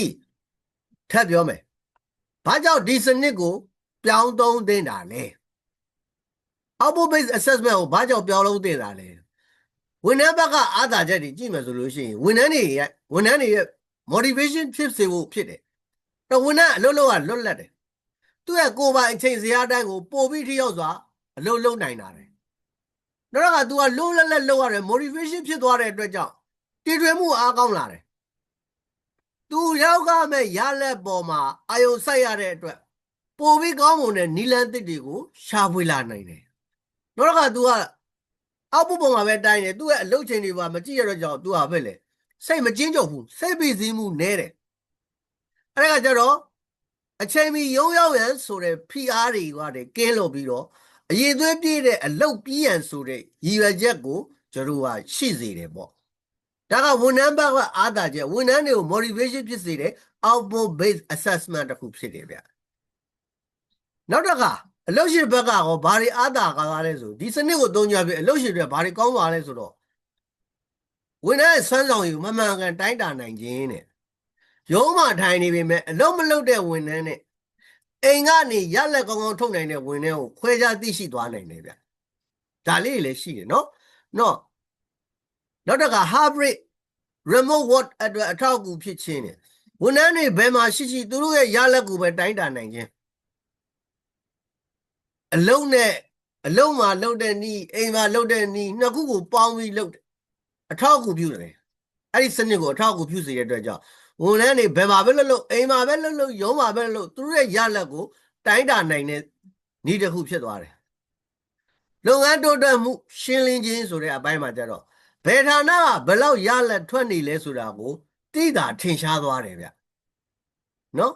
ဤထပ်ပြောမယ်ဘာကြောင့်ဒီစနစ်ကို ပြောင်းသုံးသင့်တာလဲ output based assessment ကိုဘာကြောင့်ပြောင်းလုံးသင့်တာလဲဝန်ထမ်းဘက်ကအာသာချက်တွေကြည့်မယ်ဆိုလို့ရှိရင်ဝန်ထမ်းတွေရဲ့ဝန်ထမ်းတွေရဲ့ motivation ဖြစ်စေဖို့ဖြစ်တယ်တော့ဝန်ထမ်းအလုပ်လုပ်ရလွတ်လပ်တယ်သူ့ရဲ့ကိုယ်ပိုင်အချိန်စရာအတိုင်းကိုပို့ပြီးထိရောက်စွာအလုပ်လုပ်နိုင်တာတယ်တော့က तू ကလုံးလက်လက်လုပ်ရတယ် motivation ဖြစ်သွားတဲ့အတွက်ကြောင့်တည်ထွင်မှုအားကောင်းလာတယ် သူရောက်ကမဲ့ရလက်ပေါ်မှာအာယုံစိုက်ရတဲ့အတွက်ပိုပြီးကောင်းမွန်တဲ့နီလန်းတစ်တွေကိုရှာဖွေလာနိုင်တယ်။နောက်တစ်ခါ तू ကအောက်ပုပုံမှာပဲတိုင်းတယ်သူ့ရဲ့အလုပ်ချိန်တွေပါမကြည့်ရတော့ကြောင့် तू ဟာပဲလေစိတ်မကျဉ်းကြုံဘူးစိတ်ပိစည်းမှုနည်းတယ်။အဲ့ဒါကကြတော့အချိန်မီရုံးရောက်ရန်ဆိုတဲ့ PR တွေကတည်းကင်းလို့ပြီးတော့အရေးသွေးပြည့်တဲ့အလုပ်ပြီးရန်ဆိုတဲ့ရည်ရွယ်ချက်ကိုကျွန်တော်ကရှိစေတယ်ပေါ့။ ဒါကဝန်ထမ်းဘက်ကအားသာချက်ဝန်ထမ်းတွေကို motivation ဖြစ်စေတဲ့ output based assessment တစ်ခုဖြစ်တယ်ဗျနောက်တစ်ခါအလုပ်ရှင်ဘက်ကရောဘာတွေအားသာကားလဲဆိုဒီစနစ်ကိုသုံးကြပြီအလုပ်ရှင်တွေဘာတွေကောင်းပါလဲဆိုတော့ဝန်ထမ်းရဲ့စွမ်းဆောင်ရည်ကိုမမှန်ကန်တိုင်းတာနိုင်ခြင်းတဲ့ရုံးမှထိုင်နေပေမဲ့အလုပ်မလုပ်တဲ့ဝန်ထမ်းနဲ့အိမ်ကနေရလက်ကောင်းကောင်းထုတ်နိုင်တဲ့ဝန်ထမ်းကိုခွဲခြားသိရှိသွားနိုင်တယ်ဗျဒါလေးတွေလည်းရှိတယ်နော်နော် နောက်တစ်ခါ hybrid remote work အတွက်အထောက်အကူဖြစ်ခြင်းနဲ့ဝန်ထမ်းတွေဘယ်မှာရှိရှိသူတို့ရဲ့ရလက်ကိုပဲတိုင်းတာနိုင်ခြင်းအလုံးနဲ့အလုံးမှာလှုပ်တဲ့နီးအိမ်မှာလှုပ်တဲ့နီးနှစ်ခုကိုပေါင်းပြီးလှုပ်တယ်အထောက်အကူပြုတယ်အဲ့ဒီစနစ်ကိုအထောက်အကူပြုစေတဲ့အတွက်ကြောင့်ဝန်ထမ်းတွေဘယ်မှာပဲလှုပ်လှုပ်အိမ်မှာပဲလှုပ်လှုပ်ရုံးမှာပဲလှုပ်သူတို့ရဲ့ရလက်ကိုတိုင်းတာနိုင်တဲ့နီးတစ်ခုဖြစ်သွားတယ်လုပ်ငန်းတိုးတက်မှုရှင်းလင်းခြင်းဆိုတဲ့အပိုင်းမှာကျတော့ ဘယ်ဌာနကဘယ်လောက်ရလက်ထွက်နေလဲဆိုတာကိုသိတာထင်ရှားသွားတယ်ဗျနော်